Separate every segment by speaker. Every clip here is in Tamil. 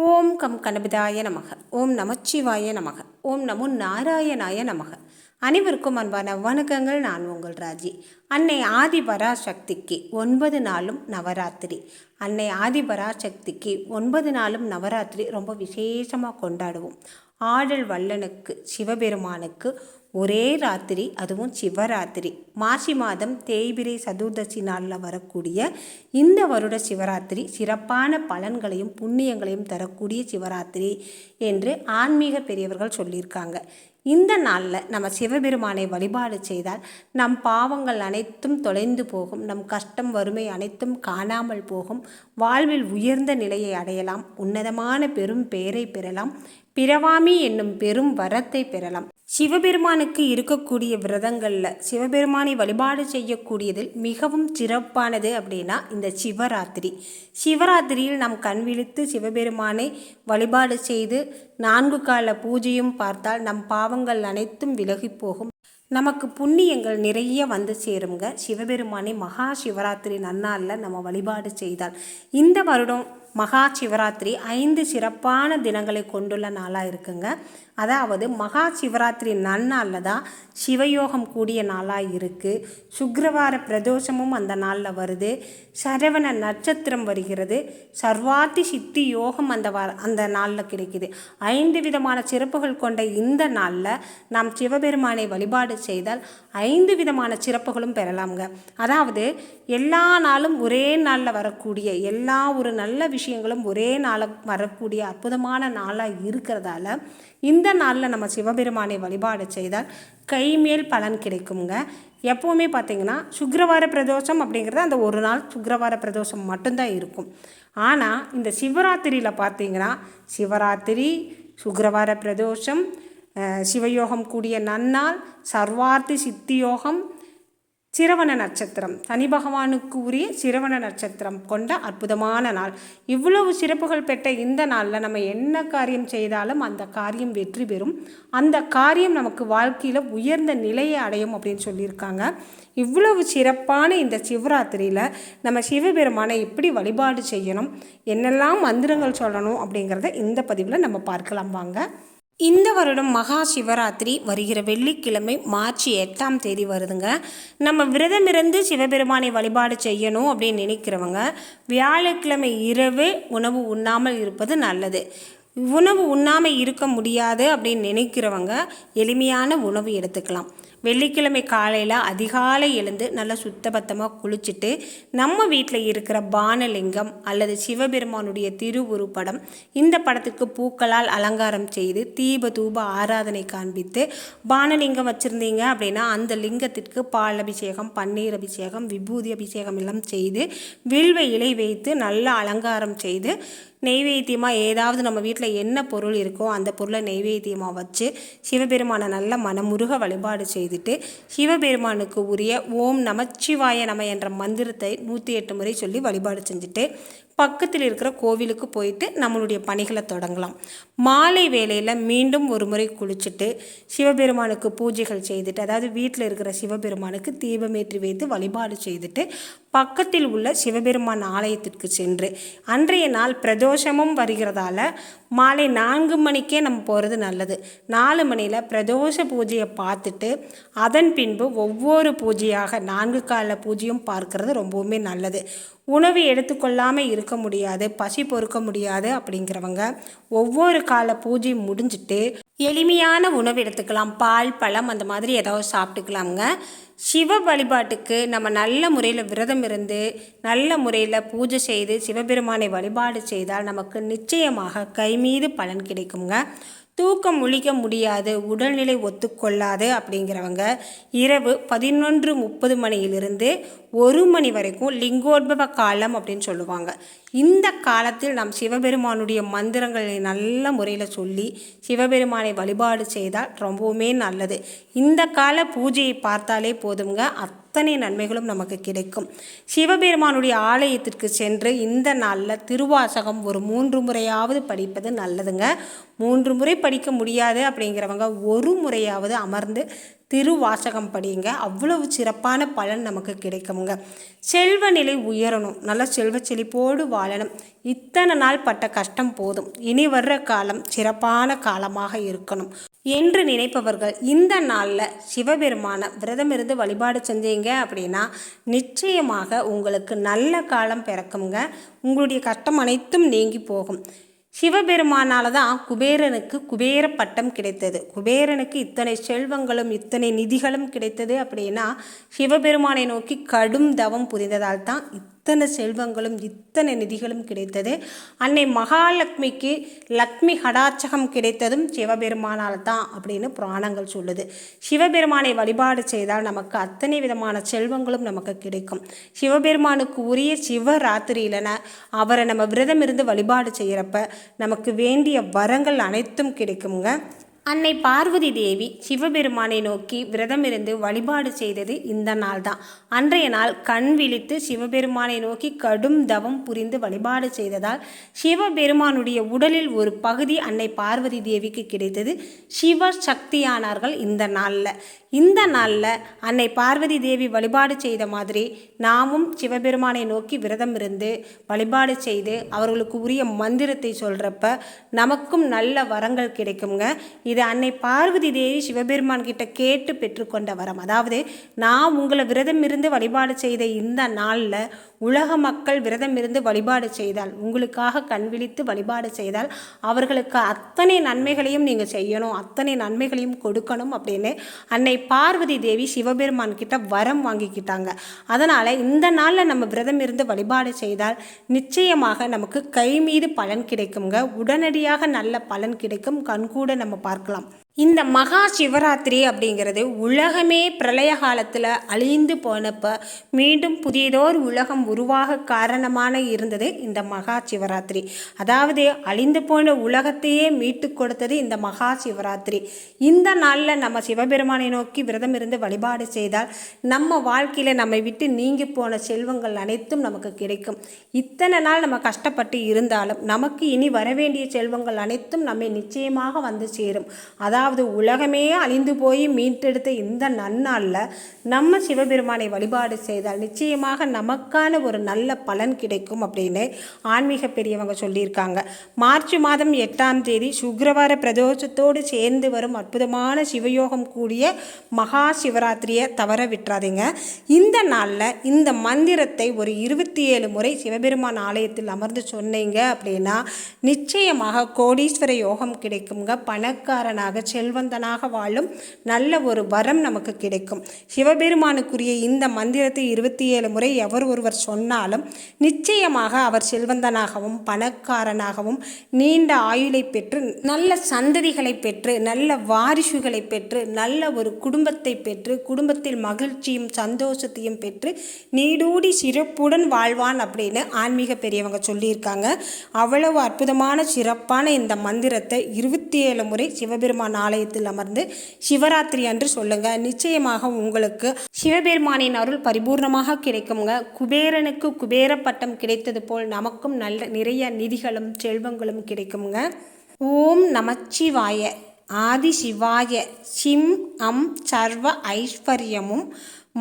Speaker 1: ஓம் கம் கணபதாய நமக. ஓம் நமச்சிவாய நமக. ஓம் நமோ நாராயணாய நமக. அனைவருக்கும் அன்பான வணக்கங்கள். நான் உங்கள் ராஜி. அன்னை ஆதி பராசக்திக்கு ஒன்பது நாளும் நவராத்திரி. அன்னை ஆதி பராசக்திக்கு ஒன்பது நாளும் நவராத்திரி ரொம்ப விசேஷமாக கொண்டாடுவோம். ஆடல் வல்லனுக்கு சிவபெருமானுக்கு ஒரே ராத்திரி அதுவும் சிவராத்திரி. மாசி மாதம் தேய்பிரை சதுர்தசி நாளில் வரக்கூடிய இந்த வருட சிவராத்திரி சிறப்பான பலன்களையும் புண்ணியங்களையும் தரக்கூடிய சிவராத்திரி என்று ஆன்மீக பெரியவர்கள் சொல்லியிருக்காங்க. இந்த நாளில் நம்ம சிவபெருமானை வழிபாடு செய்தால் நம் பாவங்கள் அனைத்தும் தொலைந்து போகும் நம் கஷ்டம் வறுமை அனைத்தும் காணாமல் போகும் வாழ்வில் உயர்ந்த நிலையை அடையலாம் உன்னதமான பெரும் பெயரை பெறலாம் பிறவாமி என்னும் பெரும் வரத்தை பெறலாம். சிவபெருமானுக்கு இருக்கக்கூடிய விரதங்களில் சிவபெருமானை வழிபாடு செய்யக்கூடியதில் மிகவும் சிறப்பானது அப்படின்னா இந்த சிவராத்திரி. சிவராத்திரியில் நாம் கண் விழித்து சிவபெருமானை வழிபாடு செய்து நான்கு கால பூஜையும் பார்த்தால் நம் பாவங்கள் அனைத்தும் விலகி போகும். நமக்கு புண்ணியங்கள் நிறைய வந்து சேருங்க சிவபெருமானை மகா சிவராத்திரி நன்னாளில் நம்ம வழிபாடு செய்தால். இந்த வருடம் மகா சிவராத்திரி ஐந்து சிறப்பான தினங்களை கொண்டுள்ள நாளாக இருக்குங்க. அதாவது மகா சிவராத்திரி நன்னாளில் தான் சிவயோகம் கூடிய நாளாக இருக்குது சுக்ரவார பிரதோஷமும் அந்த நாளில் வருது. சரவண நட்சத்திரம் வருகிறது. சர்வாத்தி சித்தி யோகம் அந்த வ அந்த நாளில் கிடைக்குது. ஐந்து விதமான சிறப்புகள் கொண்ட இந்த நாளில் நாம் சிவபெருமானை வழிபாடு செய்தால் ஐந்து விதமான சிறப்புகளும் பெறலாம்ங்க. அதாவது எல்லா நாளும் ஒரே நாளில் வரக்கூடிய எல்லா ஒரு நல்ல விஷயங்களும் ஒரே நாளாக வரக்கூடிய அற்புதமான நாளாக இருக்கிறதால இந்த நாளில் நம்ம சிவபெருமானை வழிபாடு செய்தால் கைமேல் பலன் கிடைக்குங்க. எப்போவுமே பார்த்திங்கன்னா சுக்கரவார பிரதோஷம் அப்படிங்கிறது அந்த ஒரு நாள் சுக்கரவார பிரதோஷம் மட்டும்தான் இருக்கும். ஆனால் இந்த சிவராத்திரியில் பார்த்திங்கன்னா சிவராத்திரி சுக்கரவார பிரதோஷம் சிவயோகம் கூடிய நன்னாள் சர்வார்த்தி சித்தியோகம் சிரவண நட்சத்திரம். சனி பகவானுக்கு உரிய சிரவண நட்சத்திரம் கொண்ட அற்புதமான நாள். இவ்வளவு சிறப்புகள் பெற்ற இந்த நாளில் நம்ம என்ன காரியம் செய்தாலும் அந்த காரியம் வெற்றி பெறும். அந்த காரியம் நமக்கு வாழ்க்கையில் உயர்ந்த நிலையை அடையும் அப்படின்னு சொல்லியிருக்காங்க. இவ்வளவு சிறப்பான இந்த சிவராத்திரியில் நம்ம சிவபெருமானை எப்படி வழிபாடு செய்யணும். என்னெல்லாம் மந்திரங்கள் சொல்லணும் அப்படிங்கிறத இந்த பதிவில் நம்ம பார்க்கலாம் வாங்க. இந்த வருடம் மகா சிவராத்திரி வருகிற வெள்ளிக்கிழமை மார்ச் எட்டாம் தேதி வருதுங்க. நம்ம விரதமிருந்து சிவபெருமானை வழிபாடு செய்யணும் அப்படின்னு நினைக்கிறவங்க வியாழக்கிழமை இரவு உணவு உண்ணாமல் இருப்பது நல்லது. உணவு உண்ணாமல் இருக்க முடியாது அப்படின்னு நினைக்கிறவங்க எளிமையான உணவு எடுத்துக்கலாம். வெள்ளிக்கிழமை காலையில் அதிகாலை எழுந்து நல்லா சுத்தபத்தமாக குளிச்சுட்டு நம்ம வீட்டில் இருக்கிற பானலிங்கம் அல்லது சிவபெருமானுடைய திருவுருப்படம் இந்த படத்துக்கு பூக்களால் அலங்காரம் செய்து தீப தூப ஆராதனை காண்பித்து பானலிங்கம் வச்சுருந்தீங்க அப்படின்னா அந்த லிங்கத்திற்கு பால் அபிஷேகம் பன்னீர் அபிஷேகம் விபூதி அபிஷேகம் எல்லாம் செய்து வில்வ இலை வைத்து நல்லா அலங்காரம் செய்து நெய்வேத்தியமாக ஏதாவது நம்ம வீட்டில் என்ன பொருள் இருக்கோ அந்த பொருளை நெய்வேத்தியமாக வச்சு சிவபெருமானை நல்ல மனமுருக வழிபாடு செய்து செய்துட்டு சிவபெருமானுக்கு உரிய ஓம் நமச்சிவாய நம என்ற மந்திரத்தை நூற்றி எட்டு முறை சொல்லி வழிபாடு செஞ்சுட்டு பக்கத்தில் இருக்கிற கோவிலுக்கு போயிட்டு நம்மளுடைய பணிகளை தொடங்கலாம். மாலை வேளையில் மீண்டும் ஒரு முறை குளிச்சுட்டு சிவபெருமானுக்கு பூஜைகள் செய்துட்டு அதாவது வீட்டில் இருக்கிற சிவபெருமானுக்கு தீபமேற்றி வைத்து வழிபாடு செய்துட்டு பக்கத்தில் உள்ள சிவபெருமான் ஆலயத்திற்கு சென்று அன்றைய நாள் பிரதோஷமும் வருகிறதால மாலை நான்கு மணிக்கே நம்ம போகிறது நல்லது. நாலு மணியில் பிரதோஷ பூஜையை பார்த்துட்டு அதன் பின்பு ஒவ்வொரு பூஜையாக நான்கு கால பூஜையும் பார்க்கறது ரொம்பவுமே நல்லது. உணவு எடுத்துக்கொள்ளாமல் இருக்க முடியாது பசி பொறுக்க முடியாது அப்படிங்கிறவங்க ஒவ்வொரு கால பூஜை முடிஞ்சிட்டு எளிமையான உணவு எடுத்துக்கலாம். பால் பழம் அந்த மாதிரி ஏதாவது சாப்பிட்டுக்கலாங்க சிவ வழிபாட்டுக்கு நம்ம நல்ல முறையில் விரதம் இருந்து நல்ல முறையில் பூஜை செய்து சிவபெருமானை வழிபாடு செய்தால் நமக்கு நிச்சயமாக கைமீது பலன் கிடைக்குங்க. தூக்கம் முழிக்க முடியாது உடல்நிலை ஒத்துக்கொள்ளாது அப்படிங்கிறவங்க இரவு பதினொன்று முப்பது மணியிலிருந்து ஒரு மணி வரைக்கும் லிங்கோத்பவ காலம் அப்படின்னு சொல்லுவாங்க. இந்த காலத்தில் நாம் சிவபெருமானுடைய மந்திரங்களை நல்ல முறையில் சொல்லி சிவபெருமானை வழிபாடு செய்தால் ரொம்பவுமே நல்லது. இந்த கால பூஜையை பார்த்தாலே போதுங்க அத்தனை நன்மைகளும் நமக்கு கிடைக்கும். சிவபெருமானுடைய ஆலயத்திற்கு சென்று இந்த நாளில் திருவாசகம் ஒரு மூன்று முறையாவது படிப்பது நல்லதுங்க. மூன்று முறை படிக்க முடியாது அப்படிங்கிறவங்க ஒரு முறையாவது அமர்ந்து திருவாசகம் படியுங்க. அவ்வளவு சிறப்பான பலன் நமக்கு கிடைக்குங்க செல்வ நிலை உயரணும். நல்ல செல்வ செழிப்போடு வாழணும். இத்தனை நாள் பட்ட கஷ்டம் போதும். இனி வர்ற காலம் சிறப்பான காலமாக இருக்கணும். என்று நினைப்பவர்கள் இந்த நாளில் சிவபெருமான விரதம் இருந்து வழிபாடு செஞ்சீங்க அப்படின்னா நிச்சயமாக உங்களுக்கு நல்ல காலம் பிறக்குங்க உங்களுடைய கஷ்டம் அனைத்தும் நீங்கி போகும். சிவபெருமானால் தான் குபேரனுக்கு குபேர பட்டம் கிடைத்தது. குபேரனுக்கு இத்தனை செல்வங்களும் இத்தனை நிதிகளும் கிடைத்தது அப்படின்னா சிவபெருமானை நோக்கி கடும் தவம் புரிந்ததால் தான் இத்தனை செல்வங்களும் இத்தனை நிதிகளும் கிடைத்தது. அன்னை மகாலட்சுமிக்கு லக்ஷ்மி கடாட்சகம் கிடைத்ததும் சிவபெருமானால் தான் அப்படின்னு புராணங்கள் சொல்லுது. சிவபெருமானை வழிபாடு செய்தால் நமக்கு அத்தனை விதமான செல்வங்களும் நமக்கு கிடைக்கும். சிவபெருமானுக்கு உரிய சிவராத்திரியிலன அவரை நம்ம விரதம் இருந்து வழிபாடு செய்கிறப்ப நமக்கு வேண்டிய வரங்கள் அனைத்தும் கிடைக்குங்க அன்னை பார்வதி தேவி சிவபெருமானை நோக்கி விரதம் இருந்து வழிபாடு செய்தது இந்த நாள் தான் அன்றைய நாள் கண் விழித்து சிவபெருமானை நோக்கி கடும் தவம் புரிந்து வழிபாடு செய்ததால் சிவபெருமானுடைய உடலில் ஒரு பகுதி அன்னை பார்வதி தேவிக்கு கிடைத்தது. சிவ சக்தியானார்கள் இந்த நாளில். இந்த நாளில் அன்னை பார்வதி தேவி வழிபாடு செய்த மாதிரி நாமும் சிவபெருமானை நோக்கி விரதம் இருந்து வழிபாடு செய்து அவர்களுக்கு உரிய மந்திரத்தை சொல்கிறப்ப நமக்கும் நல்ல வரங்கள் கிடைக்குங்க. இது அன்னை பார்வதி தேவி சிவபெருமான் கிட்ட கேட்டு பெற்றுக்கொண்ட வரம். அதாவது நான் உங்களை விரதம் இருந்து வழிபாடு செய்த இந்த நாளில் உலக மக்கள் விரதம் இருந்து வழிபாடு செய்தால் உங்களுக்காக கண் விழித்து வழிபாடு செய்தால் அவர்களுக்கு அத்தனை நன்மைகளையும் நீங்கள் செய்யணும் அத்தனை நன்மைகளையும் கொடுக்கணும் அப்படின்னு அன்னை பார்வதி தேவி சிவபெருமான் கிட்ட வரம் வாங்கிக்கிட்டாங்க. அதனால் இந்த நாளில் நம்ம விரதம் இருந்து வழிபாடு செய்தால் நிச்சயமாக நமக்கு கை மீது பலன் கிடைக்குங்க உடனடியாக நல்ல பலன் கிடைக்கும். கண்கூட நம்ம பார்க்கலாம். இந்த மகா சிவராத்திரி அப்படிங்கிறது உலகமே பிரளய காலத்தில் அழிந்து போனப்போ மீண்டும் புதியதோர் உலகம் உருவாக காரணமான இருந்தது இந்த மகா சிவராத்திரி. அதாவது அழிந்து போன உலகத்தையே மீட்டு கொடுத்தது இந்த மகா சிவராத்திரி. இந்த நாளில் நம்ம சிவபெருமானை நோக்கி விரதம் இருந்து வழிபாடு செய்தால் நம்ம வாழ்க்கையில் நம்மை விட்டு நீங்கி போன செல்வங்கள் அனைத்தும் நமக்கு கிடைக்கும். இத்தனை நாள் நம்ம கஷ்டப்பட்டு இருந்தாலும் நமக்கு இனி வரவேண்டிய செல்வங்கள் அனைத்தும் நம்மை நிச்சயமாக வந்து சேரும். அதாவது அதாவது உலகமே அழிந்து போய் மீட்டெடுத்த இந்த நன்னாளில் நம்ம சிவபெருமானை வழிபாடு செய்தால் நிச்சயமாக நமக்கான ஒரு நல்ல பலன் கிடைக்கும் அப்படின்னு ஆன்மீக பெரியவங்க சொல்லியிருக்காங்க. மார்ச் மாதம் எட்டாம் தேதி சுக்கிரவார பிரதோஷத்தோடு சேர்ந்து வரும் அற்புதமான சிவயோகம் கூடிய மகா சிவராத்திரியை தவற விட்டுறாதீங்க. இந்த நாளில் இந்த மந்திரத்தை ஒரு இருபத்தி ஏழு முறை சிவபெருமான் ஆலயத்தில் அமர்ந்து சொன்னீங்க அப்படின்னா நிச்சயமாக கோடீஸ்வர யோகம் கிடைக்குங்க. பணக்காரனாக செல்வந்தனாக வாழும் நல்ல ஒரு வரம் நமக்கு கிடைக்கும். சிவபெருமானுக்குரிய இந்த மந்திரத்தை இருபத்தி ஏழு முறை எவர் ஒருவர் சொன்னாலும் நிச்சயமாக அவர் செல்வந்தனாகவும் பணக்காரனாகவும் நீண்ட ஆயுளை பெற்று நல்ல சந்ததிகளை பெற்று நல்ல வாரிசுகளை பெற்று நல்ல ஒரு குடும்பத்தை பெற்று குடும்பத்தில் மகிழ்ச்சியும் சந்தோஷத்தையும் பெற்று நீடூடி சிறப்புடன் வாழ்வான் அப்படின்னு ஆன்மீக பெரியவங்க சொல்லியிருக்காங்க. அவ்வளவு அற்புதமான சிறப்பான இந்த மந்திரத்தை இருபத்தி ஏழு முறை சிவபெருமான் ஆலயத்தில் அமர்ந்து சிவராத்திரி அன்று சொல்லுங்க. நிச்சயமாக உங்களுக்கு சிவபெருமானின் அருள் பரிபூர்ணமாக கிடைக்குங்க குபேரனுக்கு குபேர பட்டம் கிடைத்தது போல் நமக்கும் நல்ல நிறைய நிதிகளும் செல்வங்களும் கிடைக்குங்க ஓம் நமச்சிவாய ஆதி சிவாய சிம் அம் சர்வ ஐஸ்வர்யமும்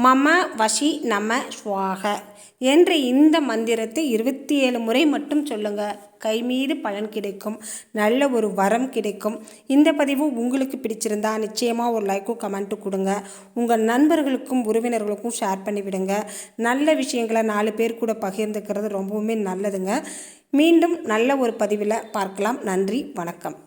Speaker 1: மம வசி நம சுவாக என்ற இந்த மந்திரத்தை இருபத்தி ஏழு முறை மட்டும் சொல்லுங்க. கை மீது பலன் கிடைக்கும் நல்ல ஒரு வரம் கிடைக்கும். இந்த பதிவு உங்களுக்கு பிடிச்சிருந்தா நிச்சயமாக ஒரு லைக்கும் கமெண்ட்டு கொடுங்க. உங்கள் நண்பர்களுக்கும் உறவினர்களுக்கும் ஷேர் பண்ணிவிடுங்க நல்ல விஷயங்களை நாலு பேர் கூட பகிர்ந்துக்கிறது ரொம்பவுமே நல்லதுங்க. மீண்டும் நல்ல ஒரு பதிவில் பார்க்கலாம். நன்றி வணக்கம்.